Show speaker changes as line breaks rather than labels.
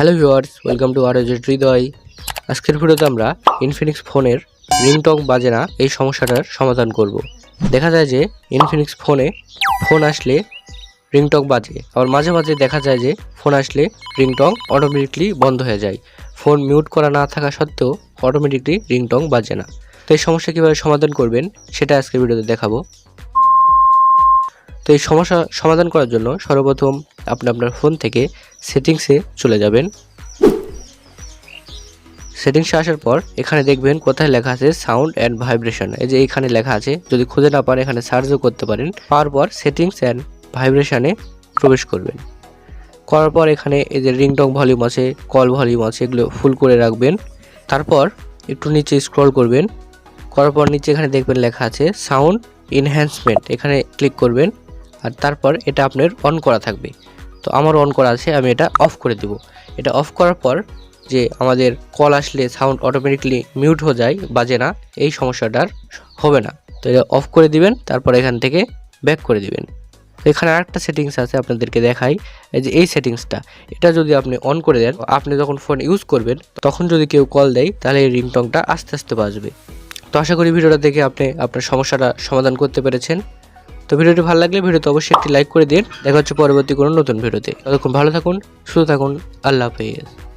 Hello viewers, welcome to R Hridoy. আজকের ভিডিওতে আমরা ইনফিনিক্স ফোনের রিংটং বাজে না, এই সমস্যাটার সমাধান করব। দেখা যায় যে ইনফিনিক্স ফোনে ফোন আসলে রিংটং বাজে, আবার মাঝে মাঝে দেখা যায় যে ফোন আসলে রিংটং অটোমেটিকলি বন্ধ হয়ে যায়। ফোন মিউট করা না থাকা সত্ত্বেও অটোমেটিকলি রিংটং বাজে না। তো এই সমস্যা কীভাবে সমাধান করবেন, সেটা আজকের ভিডিওতে দেখাবো। তো এই সমস্যা সমাধান করার জন্য সর্বপ্রথম আপনি আপনার ফোন থেকে সেটিংসে চলে যাবেন। সেটিংসে আসার পর এখানে দেখবেন কোথায় লেখা আছে সাউন্ড অ্যান্ড ভাইব্রেশন। এই যে এখানে লেখা আছে, যদি খুঁজে না পান এখানে সার্চও করতে পারেন। পাওয়ার পর সেটিংস অ্যান্ড ভাইব্রেশনে প্রবেশ করবেন। করার পর এখানে এই যে রিংটং ভলিউম আছে, কল ভলিউম আছে, এগুলো ফুল করে রাখবেন। তারপর একটু নিচে স্ক্রল করবেন। করার পর নিচে এখানে দেখবেন লেখা আছে সাউন্ড এনহ্যান্সমেন্ট। এখানে ক্লিক করবেন। আর তারপর এটা আপনার অন করা থাকবে। তো আমার অন করা আছে, আমি এটা অফ করে দেব। এটা অফ করার পর যে আমাদের কল আসলে সাউন্ড অটোমেটিকলি মিউট হয়ে যায়, বাজে না, এই সমস্যাটার হবে না। তো এটা অফ করে দিবেন, তারপর এখান থেকে ব্যাক করে দিবেন। তো এখানে আরেকটা সেটিংস আছে আপনাদেরকে দেখাই, এই যে এই সেটিংসটা এটা যদি আপনি অন করে দেন, আপনি যখন ফোন ইউজ করবেন, তখন যদি কেউ কল দেয়, তাহলে এই রিংটংটা আস্তে আস্তে বাজবে। তো আশা করি ভিডিওটা দেখে আপনি আপনার সমস্যাটা সমাধান করতে পেরেছেন। তো ভিডিওটি ভালো লাগলে ভিডিওতে অবশ্যই একটি লাইক করে দিন। দেখা হচ্ছে পরবর্তী কোনো নতুন ভিডিওতে। ততক্ষণ ভালো থাকুন, সুস্থ থাকুন, আল্লাহ হাফেজ।